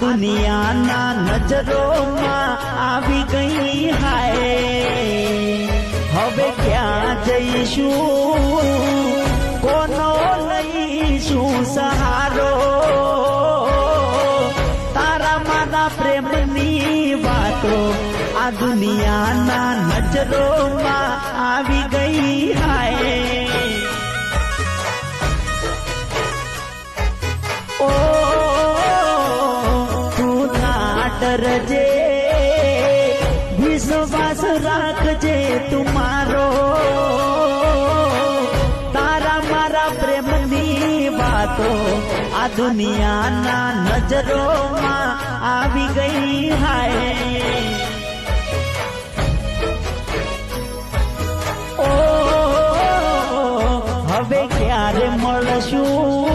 દુનિયાના નજરોમાં આવી ગઈ હાય. હવે ક્યાં જઈશું? કોનો લઈશું સહારો? તારા મારા પ્રેમની વાતો આ દુનિયાના નજરોમાં આવી ગઈ હાય. ના ડરજે વિશ્વાસ રાખજે તું મારો તારા મારા પ્રેમની વાતો આ દુનિયાના નજરોમાં આવી ગઈ હાય ઓ હવે ક્યારે મળશું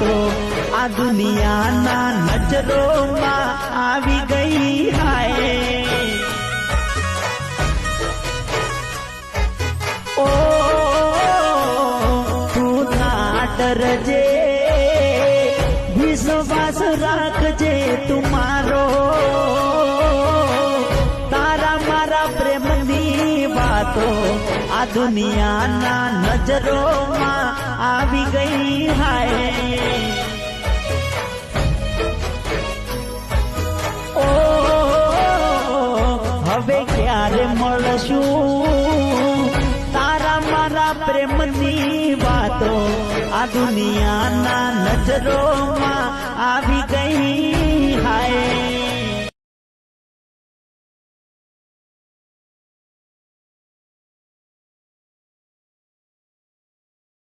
વાતો આ દુનિયાના નજરોમાં આવી ગઈ હાય. ઓ તું ના ડરજે વિશ્વાસ રાખજે તું મારો. તારા મારા પ્રેમની વાતો આ દુનિયાના નજરોમાં મળશું તારા પ્રેમની વાતો આ દુનિયાના નજરોમાં આવી